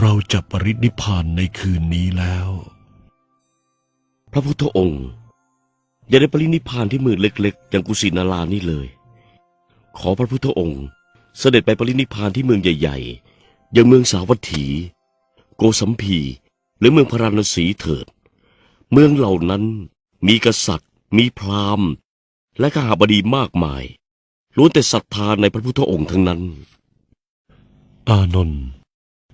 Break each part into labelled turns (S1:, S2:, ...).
S1: เราจะปรินิพพานในคืนนี้แล้ว
S2: พระพุทธองค์ อย่าได้ปรินิพพานที่มือเล็กๆ อย่างกุสินารานี่เลย ขอพระพุทธองค์ เสด็จไปปรินิพพานที่เมืองใหญ่ๆ อย่างเมืองสาวัตถี โกสัมพี หรือเมืองพาราณสีเถิด เมืองเหล่านั้นมีกษัตริย์ มีพราหมณ์ และข้าบดีมากมายล้วนแต่ศรัทธาในพระพุทธองค์ทั้งนั้น
S1: อานนท์อ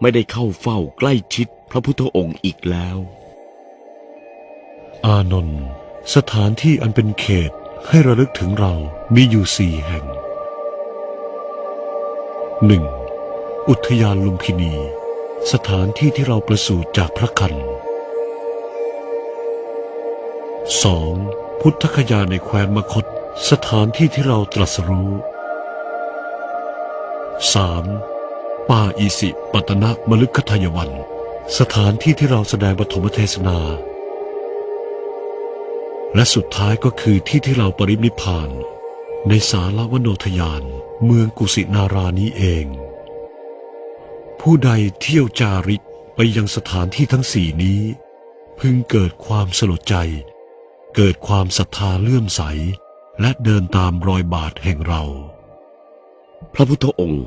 S2: ไม่ได้เข้าเฝ้าใกล้ชิดพระพุทธองค์อีกแล้ว
S1: อานนท์สถานที่อันเป็นเขตให้ระลึกถึงเรามีอยู่สี่แห่งหนึ่งอุทยานลุมพินี สถานที่ที่เราประสูติจากพระคันสองพุทธคยาในแคว้นมคต สถานที่ที่เราตรัสรู้สาม ป่าอิสิปตนะมลึกขทายวัน สถานที่ที่เราแสดงปฐมเทศนา และสุดท้ายก็คือที่ที่เราปรินิพาน ในสาลวโนทยาน เมืองกุสินารานี้เอง ผู้ใดเที่ยวจาริกไปยังสถานที่ทั้งสี่นี้ พึงเกิดความสลดใจ เกิดความศรัทธาเลื่อมใส และเดินตามรอยบาทแห่งเรา
S2: พระพุทธองค์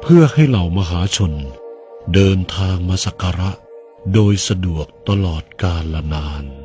S1: เพื่อให้เหล่ามหาชน เดินทางมาสักการะ โดยสะดวกตลอดกาลนาน